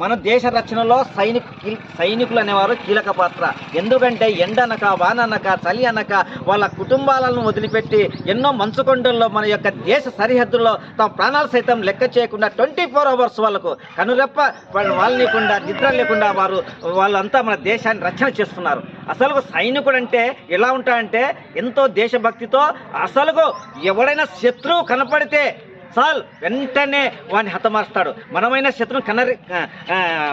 మన దేశ రక్షణలో సైనిక సైనికులు అనేవారు కీలక పాత్ర. ఎందుకంటే ఎండనక వాననక చలి అనక వాళ్ళ కుటుంబాలను వదిలిపెట్టి ఎన్నో మంచుకొండల్లో మన యొక్క దేశ సరిహద్దుల్లో తమ ప్రాణాలు సైతం లెక్క చేయకుండా ట్వంటీ ఫోర్ అవర్స్ వాళ్ళకు కనురెప్ప వాళ్ళు వాళ్ళు లేకుండా నిద్ర లేకుండా వారు వాళ్ళంతా మన దేశాన్ని రక్షణ చేస్తున్నారు. అసలు సైనికుడు అంటే ఎలా ఉంటాడంటే ఎంతో దేశభక్తితో అసలుకు ఎవడైనా శత్రువు కనపడితే సాల్ వెంటనే వాడిని హతమారుస్తాడు. మనమైన శత్రువు కనరి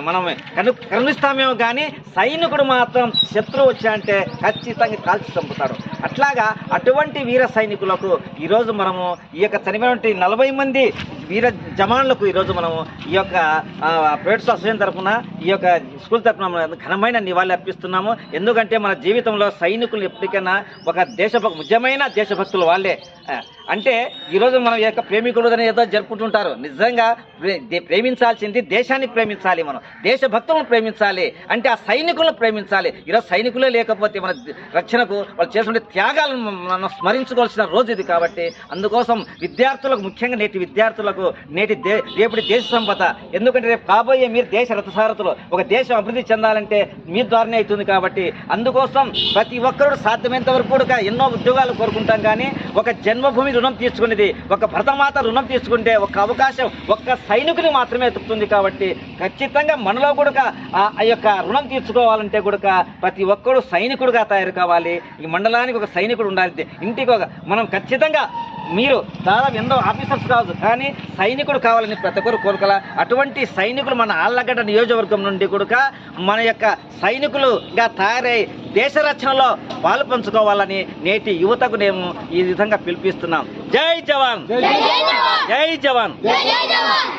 మనం కను కరుణిస్తామేమో కానీ సైనికుడు మాత్రం శత్రువు వచ్చాయంటే ఖచ్చితంగా కాల్చి చంపుతాడు. అట్లాగా అటువంటి వీర సైనికులకు ఈరోజు మనము ఈ యొక్క చనిపోయినటువంటి నలభై మంది వీర జవాన్లకు ఈరోజు మనము ఈ యొక్క ప్రైవేట్ అసోసియేషన్ తరఫున ఈ యొక్క స్కూల్ తరఫున మనం ఘనమైన నివాళి అర్పిస్తున్నాము. ఎందుకంటే మన జీవితంలో సైనికులు ఎప్పటికైనా ఒక దేశభక్తి నిజమైన దేశభక్తులు వాళ్ళే. అంటే ఈరోజు మనం యొక్క ప్రేమికుడు అని ఏదో జరుపుకుంటుంటారు. నిజంగా ప్రే- దే- ప్రేమించాల్సింది దేశాన్ని ప్రేమించాలి మనం. దేశభక్తులను ప్రేమించాలి. అంటే ఆ సైనికులను ప్రేమించాలి. ఈరోజు సైనికులే లేకపోతే మన రక్షణకు వాళ్ళు చేసిన త్యాగాలను మనం స్మరించుకోవాల్సిన రోజు ఇది కాబట్టి అందుకోసం విద్యార్థులకు ముఖ్యంగా నేటి విద్యార్థులకు నేటి దే రేపటి దేశ సంపద. ఎందుకంటే రేపు కాబోయే మీరు దేశ రథసారథులు. ఒక దేశం అభివృద్ధి చెందాలంటే మీ ద్వారానే అవుతుంది కాబట్టి అందుకోసం ప్రతి ఒక్కరు సాధ్యమైనంత వరకు కూడా ఎన్నో ఉద్యోగాలు కోరుకుంటాం కానీ ఒక జన్మభూమి రుణం తీసుకునేది ఒక భరతమాత రుణం తీసుకుంటే ఒక అవకాశం ఒక్క సైనికుని మాత్రమే దొరుకుతుంది కాబట్టి ఖచ్చితంగా మనలో కూడా ఆ యొక్క రుణం తీర్చుకోవాలంటే కూడా ప్రతి ఒక్కరు సైనికుడుగా తయారు కావాలి. ఈ మండలానికి ఒక సైనికుడు ఉండాలి. ఇంటికి ఒక మనం ఖచ్చితంగా మీరు దాదాపు ఎంతో ఆఫీసర్స్ కావచ్చు కానీ సైనికుడు కావాలని ప్రతి ఒక్కరు కోరుకోల అటువంటి సైనికులు మన ఆళ్ళగడ్డ నియోజకవర్గం నుండి కూడా మన యొక్క సైనికులుగా తయారై దేశ రక్షణలో పాలు పంచుకోవాలని నేటి యువతకు మేము ఈ విధంగా పిలిపిస్తున్నాం. జై జవాన్! జై జవాన్! జై జవాన్!